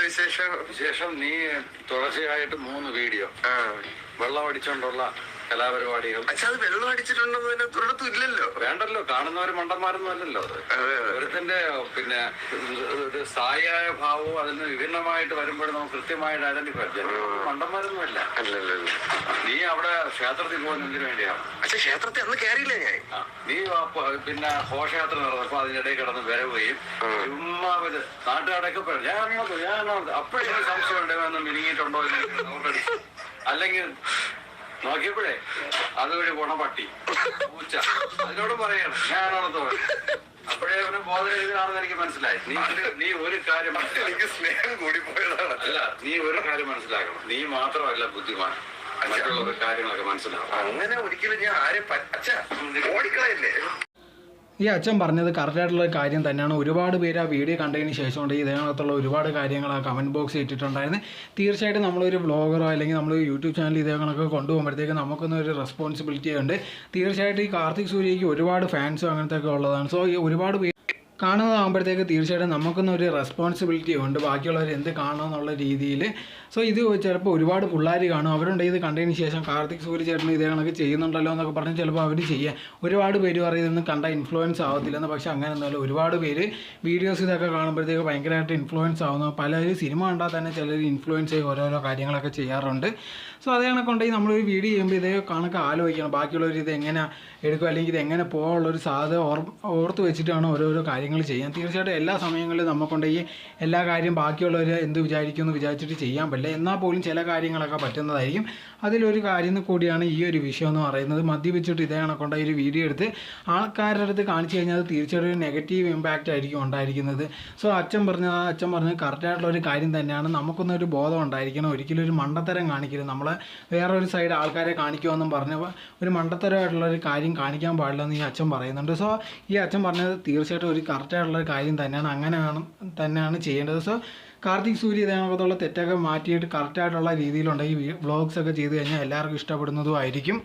വിശേഷം? ശേഷം നീ തുടർച്ചയായിട്ട് മൂന്ന് വീഡിയോ. വെള്ളം അടിച്ചുകൊണ്ടുള്ള കലാപരിപാടികൾ. അച്ഛാ അത് വെള്ളം അടിച്ചിട്ടുണ്ടെന്ന് അതിനകത്തൊരിടത്തും ഇല്ലല്ലോ വേണ്ടല്ലോ കാണുന്നവർ മണ്ടന്മാരൊന്നും അല്ലല്ലോ ഒരുത്തിന്റെ പിന്നെ ഒരു സ്ഥായിയായ ഭാവവും അതിന് വിഭിന്നമായിട്ട് വരുമ്പോൾ നമുക്ക് കൃത്യമായിട്ട് ഐഡന്റിഫൈ മണ്ടന്മാരൊന്നും അല്ല. അല്ലല്ലോ നീ അവിടെ ക്ഷേത്രത്തിൽ പോകുന്ന എന്തിനു വേണ്ടിയാണ് അച്ഛാ ക്ഷേത്രത്തിൽ അന്ന് കയറിയില്ല ഞാൻ. നീ പിന്നെ ഘോഷയാത്ര നടന്നപ്പോ അതിനിടയിൽ കിടന്ന് വരവുകയും ചുമ്മാ ഇത് നാട്ടുകാരൊക്കെ പറയും ഞാൻ ഞാൻ അപ്പോഴേ സംശയം ഉണ്ടോ എന്ന് മിനിങ്ങിയിട്ടുണ്ടോ എന്ന് അല്ലെങ്കിൽ നോക്കിയപ്പോഴേ അതൊരു ഗുണപട്ടി. പട്ടി പൂച്ച. അതിനോട് പറയണം ഞാനാണെന്ന് പറയും. അപ്പോഴേ അവന് ബോധരഹിതനാണെന്ന് എനിക്ക് മനസ്സിലായി. നീ നീ ഒരു കാര്യം എനിക്ക് സ്നേഹം കൂടി പോയതാണ് അല്ല നീ ഒരു കാര്യം മനസ്സിലാക്കണം. നീ മാത്രമല്ല ബുദ്ധിമാൻ. മറ്റുള്ള കാര്യങ്ങളൊക്കെ മനസ്സിലാവും അങ്ങനെ ഒരിക്കലും ഞാൻ ആരെ അച്ഛാ ഓടിക്കളയല്ലേ? ഈ അച്ഛൻ പറഞ്ഞത് കറക്റ്റായിട്ടുള്ള കാര്യം തന്നെയാണ്. ഒരുപാട് പേര് ആ വീഡിയോ കണ്ടതിന് ശേഷമുണ്ട്. ഇതിനകത്തുള്ള ഒരുപാട് കാര്യങ്ങൾ ആ കമന്റ് ബോക്സ് ഇട്ടിട്ടുണ്ടായിരുന്നു. തീർച്ചയായിട്ടും നമ്മളൊരു വ്ളോഗറോ അല്ലെങ്കിൽ നമ്മൾ യൂട്യൂബ് ചാനൽ ഇതേ കണക്ക് കൊണ്ടുപോകുമ്പോഴത്തേക്ക് നമുക്കൊന്നും ഒരു റെസ്പോൺസിബിലിറ്റി ഉണ്ട്. തീർച്ചയായിട്ടും ഈ കാർത്തിക് സൂര്യയ്ക്ക് ഒരുപാട് ഫാൻസും അങ്ങനത്തെ ഒക്കെ ഉള്ളതാണ്. സോ ഈ ഒരുപാട് പേര് കാണുന്നതാകുമ്പോഴത്തേക്ക് തീർച്ചയായിട്ടും നമുക്കൊന്നും ഒരു റെസ്പോൺസിബിലിറ്റി ഉണ്ട്. ബാക്കിയുള്ളവർ എന്ത് കാണണം എന്നുള്ള രീതിയിൽ സോ ഇത് ചിലപ്പോൾ ഒരുപാട് പിള്ളേർ കാണും. അവരുണ്ട് ഇത് കണ്ടതിന് ശേഷം കാർത്തിക് സൂര്യ ചേട്ടൻ ഇതേ കണക്ക് ചെയ്യുന്നുണ്ടല്ലോ എന്നൊക്കെ പറഞ്ഞ് ചിലപ്പോൾ അവർ ചെയ്യാം. ഒരുപാട് പേര് പറയും ഇതൊന്നും കണ്ട ഇൻഫ്ലുവൻസ് ആവത്തില്ലെന്ന്. പക്ഷേ അങ്ങനെ ഒന്നുമല്ല. ഒരുപാട് പേര് വീഡിയോസ് ഇതൊക്കെ കാണുമ്പോഴത്തേക്ക് ഭയങ്കരമായിട്ട് ഇൻഫ്ലുവൻസ് ആവുന്നു. പലരും സിനിമ കണ്ടാൽ തന്നെ ചിലർ ഇൻഫ്ലുവൻസ് ചെയ്യും. ഓരോരോ കാര്യങ്ങളൊക്കെ ചെയ്യാറുണ്ട്. സോ അതേ കണക്കുണ്ടെങ്കിൽ നമ്മളൊരു വീഡിയോ ചെയ്യുമ്പോൾ ഇതേ കണക്ക് ആലോചിക്കണം. ബാക്കിയുള്ളവർ ഇത് എങ്ങനെ എടുക്കുക? അല്ലെങ്കിൽ ഇത് എങ്ങനെ പോകാനുള്ളൊരു സാധ്യത ഓർ ഓർത്ത് വെച്ചിട്ടാണ് ഓരോരോ കാര്യങ്ങൾ ചെയ്യാൻ തീർച്ചയായിട്ടും എല്ലാ സമയങ്ങളിലും നമുക്കുണ്ടെങ്കിൽ എല്ലാ കാര്യം ബാക്കിയുള്ളവർ എന്ത് വിചാരിക്കുമെന്ന് വിചാരിച്ചിട്ട് ചെയ്യാൻ പറ്റില്ല. എന്നാൽ പോലും ചില കാര്യങ്ങളൊക്കെ പറ്റുന്നതായിരിക്കും. അതിലൊരു കാര്യം കൂടിയാണ് ഈ ഒരു വിഷയം എന്ന് പറയുന്നത്. മദ്യപിച്ചിട്ട് ഇതേ കണക്കുണ്ട. ഒരു വീഡിയോ എടുത്ത് ആൾക്കാരുടെ അടുത്ത് കാണിച്ചു കഴിഞ്ഞാൽ അത് തീർച്ചയായിട്ടും ഒരു നെഗറ്റീവ് ഇമ്പാക്റ്റ് ആയിരിക്കും ഉണ്ടായിരിക്കുന്നത്. സോ അച്ഛൻ പറഞ്ഞ അച്ഛൻ പറഞ്ഞ കറക്റ്റായിട്ടുള്ള ഒരു കാര്യം തന്നെയാണ്. നമുക്കൊന്നും ഒരു ബോധം ഉണ്ടായിരിക്കണം. ഒരിക്കലും ഒരു മണ്ടത്തരം കാണിക്കരുത്. നമ്മൾ വേറെ ഒരു സൈഡ് ആൾക്കാരെ കാണിക്കുമെന്നും പറഞ്ഞ ഒരു മണ്ടത്തരമായിട്ടുള്ള ഒരു കാര്യം കാണിക്കാൻ പാടില്ലെന്ന് ഈ അച്ഛൻ പറയുന്നുണ്ട്. സോ ഈ അച്ഛൻ പറഞ്ഞത് തീർച്ചയായിട്ടും ഒരു കറക്റ്റായിട്ടുള്ള ഒരു കാര്യം തന്നെയാണ്. അങ്ങനെയാണ് തന്നെയാണ് ചെയ്യേണ്ടത്. സോ കാർത്തിക് സൂര്യ ഇതിനകത്തുള്ള തെറ്റൊക്കെ മാറ്റിയിട്ട് കറക്റ്റായിട്ടുള്ള രീതിയിലുണ്ടെങ്കിൽ വ്ലോഗ്സൊക്കെ ചെയ്ത് കഴിഞ്ഞാൽ എല്ലാവർക്കും ഇഷ്ടപ്പെടുന്നതും ആയിരിക്കും.